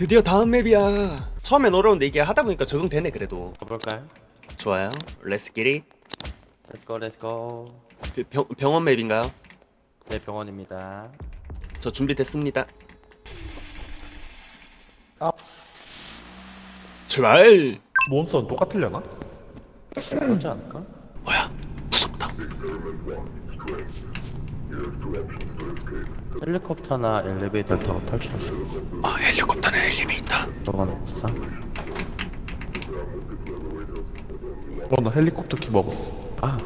드디어 다음 맵이야. 처음엔 어려운데 이게 하다 보니까 적응되네 그래도. 가볼까요? 좋아요. 렛츠 기릿. Let's go, let's go. 병, 병원 맵인가요? 네, 병원입니다. 저 준비됐습니다. 아. 출발. 몬스터는 똑같으려나? 그렇지 않을까? 뭐야? 무섭다. 헬리콥터나 엘리베이터를 타고 탈출 할 수 있어. 아 헬리콥터는 엘리베이터. 저건 없어? 어, 나 헬리콥터 키 먹었어. 아,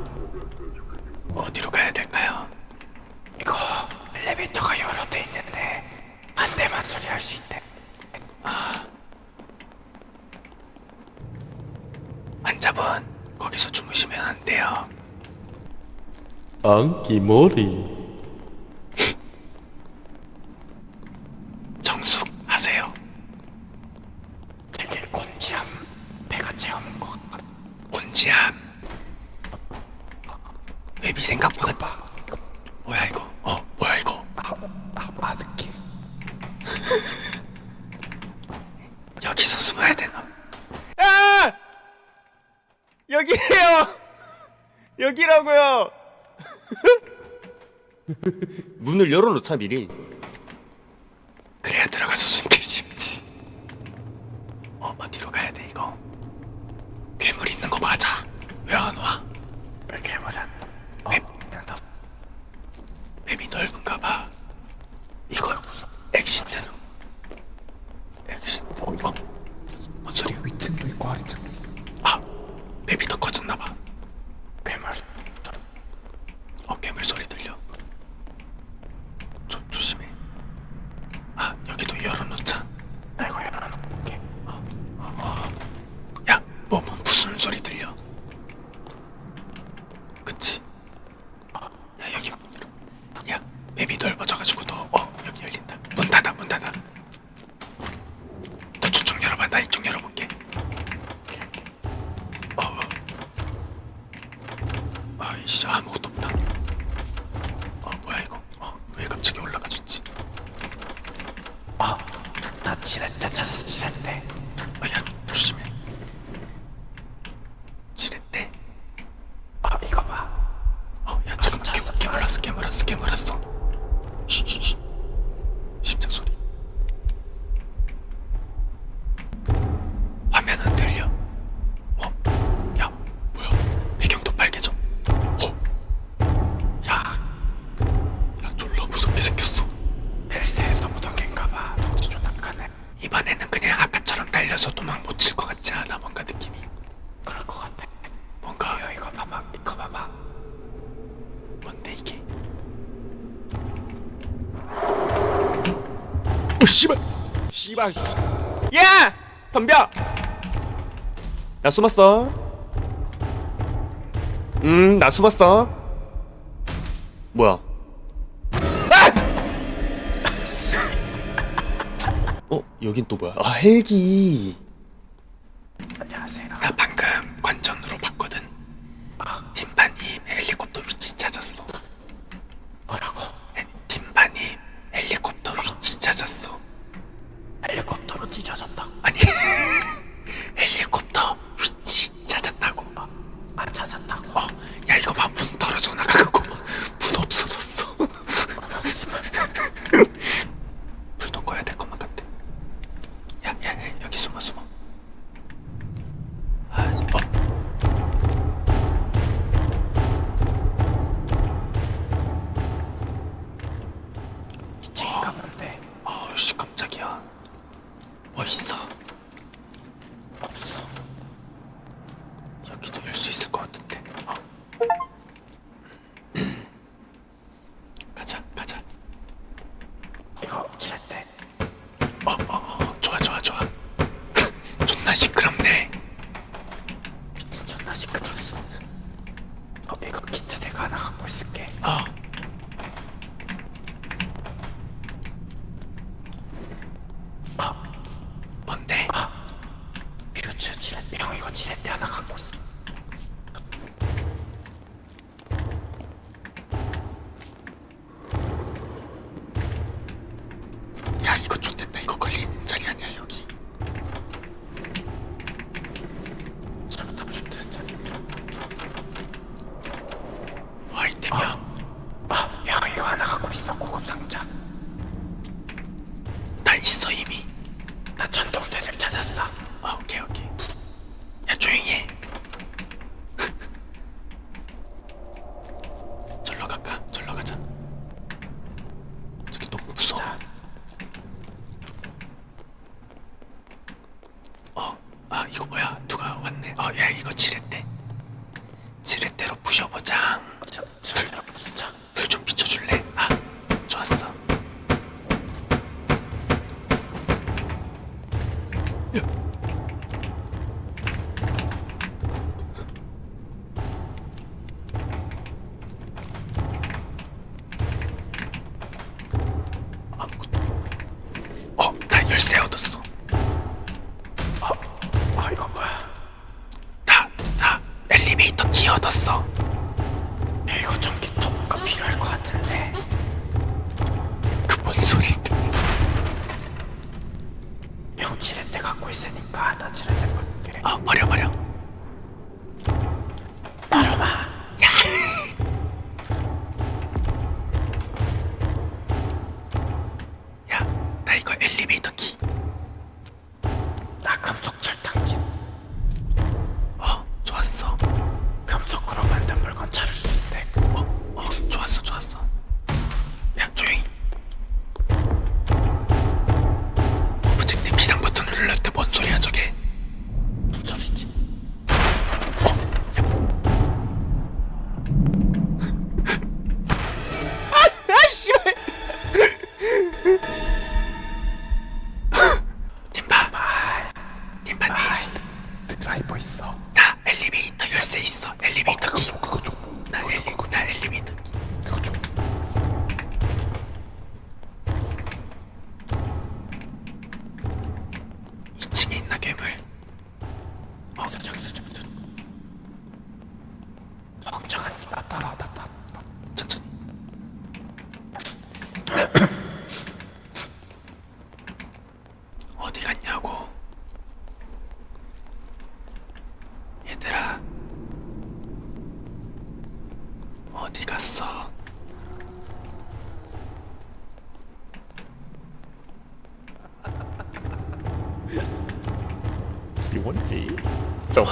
어디로 가야 될까요? 이거 엘리베이터가 여러 대 있는데 한 대만 소리할 수 있대. 아. 환자분 거기서 주무시면 안 돼요. 안기머리. 정숙 하세요. 되게 곤지암 배가 채우는 것 같아. 곤지암. 웹이 생각보다 빠. 뭐야 이거? 어 뭐야 이거? 아빠 느낌. 여기서 숨어야 되나? 아! 여기에요. 여기라고요. 문을 열어놓자 미리. 그래야 들어가서 숨기 쉽지. 어, 어디로 가야 돼, 이거? 괴물 있는 거 맞아. 왜 안 와? 왜 괴물 안 와? 맵, 맵이 넓은가 봐. 이거, 엑시트는. 엑시트. 어, 어? 뭔 소리야? 위층도 있고 아래층도 있어. 아, 맵이 더 커졌나 봐. 괴물. 어, 괴물 소리 들려. 조, 조심해. 아, 여기도 열어놓자. 아이고, 열어놓을게. 어, 어, 어. 야, 뭐, 뭐, 무슨 소리 들려? 그치? 어, 야, 여기 문 열어. 야, 맵이 넓어져가지고 더, 어, 여기 열린다. 문 닫아, 문 닫아. 너 저쪽 열어봐, 나 이쪽 열어볼게. 어, 어. 아이 야! 덤벼. 나 숨었어. 음, 나 숨었어. 뭐야? 아! 어, 여긴 또 뭐야? 아, 헬기. 안녕하세요. 나 방금 관전으로 봤거든. 팀파님 헬리콥터 위치 찾았어. 뭐라고? 팀파님 헬리콥터 위치 찾았어. 헬리콥터로 뒤져졌다. 뭐 있어? 없어. 어. 아, 야 이거 하나 갖고 있어 고급 상자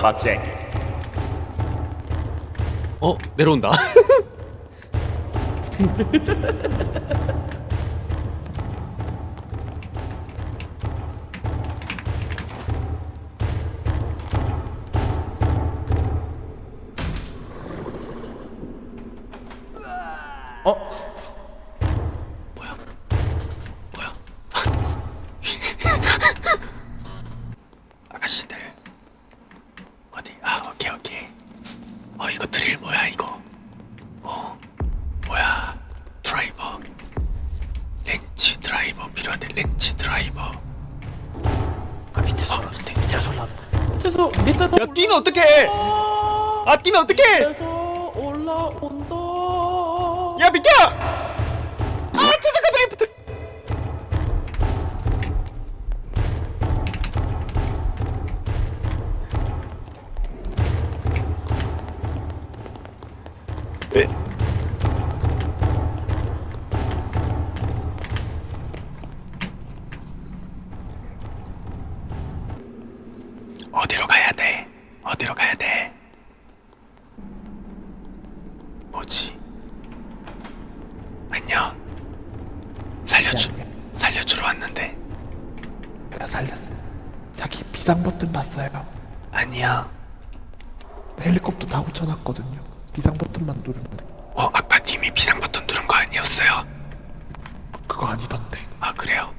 조합쟁. 어, 내려온다. 야 뛰면 어떡해? 아 뛰면 어떡해? 올라온다. 야 비켜! 아니야. 헬리콥터 다 붙여놨거든요. 비상 버튼만 누르면 돼. 어 아까 님이 비상 버튼 누른 거 아니었어요? 그거 아니던데. 아 그래요?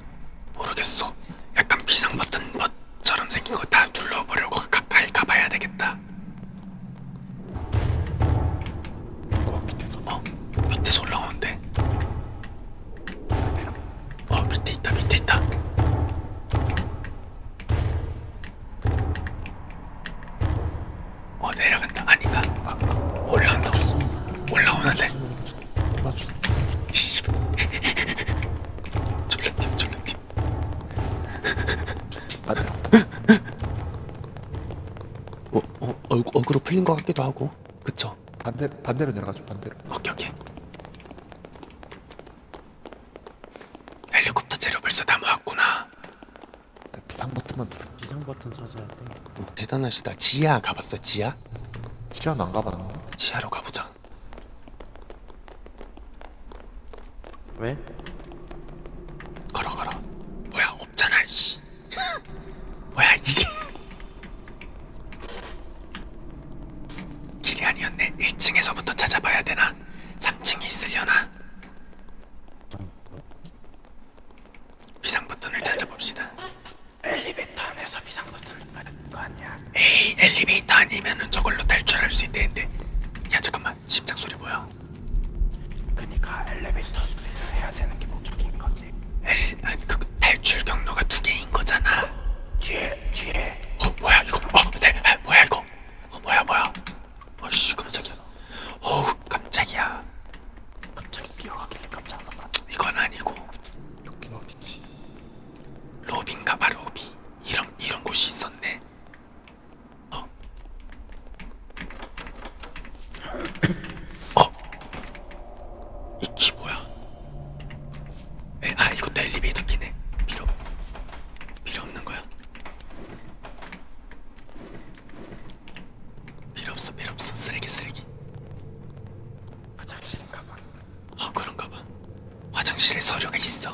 어 내려간다 아닌가? 아, 올라온다. 올라오는데. 맞췄어. 씨발. 졸라팀 졸라팀. 맞아. 어, 어, 얼, 어그로 풀린 것 같기도 하고 그쵸? 반대, 반대로 내려가죠, 반대로. 오케이 오케이 헬리콥터 재료 벌써 다 모았구나 네, 비상 버튼만 누르면 비상 버튼 찾아야 돼. 오, 대단하시다 지하 가봤어 지하? 지하는 안 가봤는데. 지하로 가보자. 왜? 걸어 걸어. 뭐야 없잖아 씨. 뭐야 이제 길이 아니었네. 1층에서부터 찾아봐야 되나? 3층에 있으려나? 비상 버튼을 찾아봅시다 엘리베이터 안에서 비상 버튼 눌러야 되는 거 아니야? 에이 엘리베이터 아니면은 저걸로 탈출할 수 있대 확실히 서류가 있어.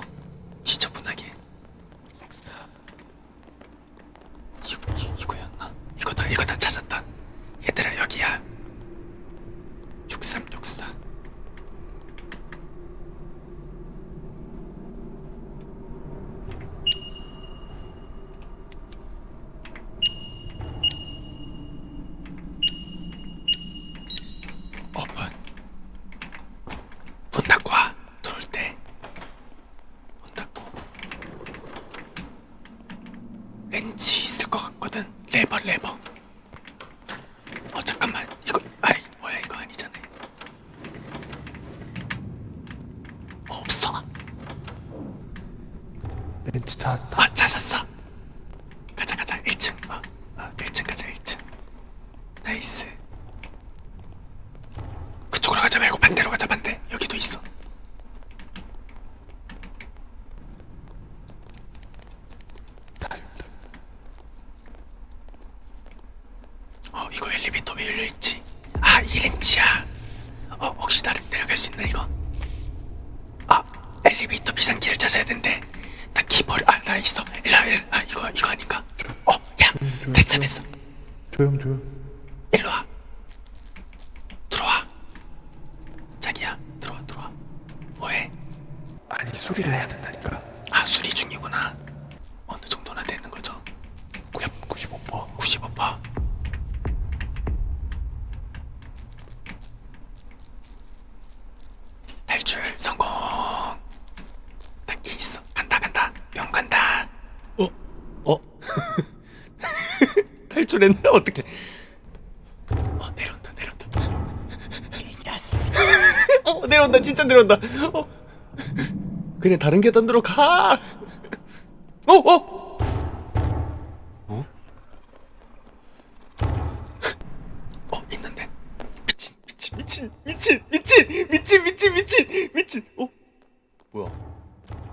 어야 됐어 됐어. 조용 조용. 일로 와. 들어와. 자기야 들어와 들어와. 뭐해? 아니 수리를 해야 된다니까. 아 수리 중이구나. 어느 정도나 되는 거죠? 90 95%. 95% 탈출 성공. 딱히 있어. 간다 간다. 뿅 간다. 어? 어? 탈출했네 어떻게 어 내려온다 내려온다. 어 내려온다 진짜 내려온다. 어. 그래 다른 계단으로 가. 어? 어?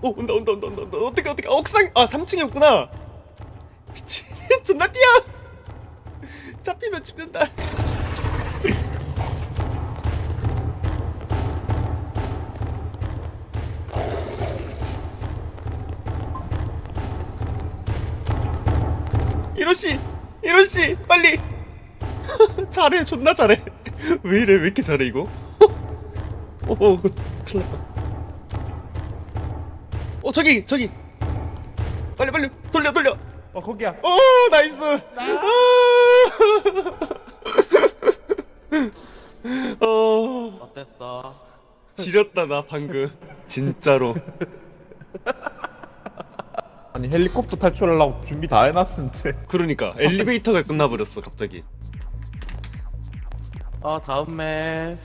온다 온다 온다 온다 온다. 어떻게 어떻게 옥상 아 3층이었구나. 미친 존나 뛰어 잡히면 죽는다. 이로씨 이로씨 빨리. 잘해 존나 잘해. 왜 이래 왜 이렇게 잘해 이거? 어, 어 그, 큰일 났다. 어 저기 저기. 빨리 빨리 돌려 돌려 어 거기야. 오 나이스 아. 어 어땠어? 지렸다 나 방금 진짜로 아니 헬리콥터 탈출하려고 준비 다 해놨는데. 그러니까 엘리베이터가 끝나버렸어 갑자기 어 다음 맵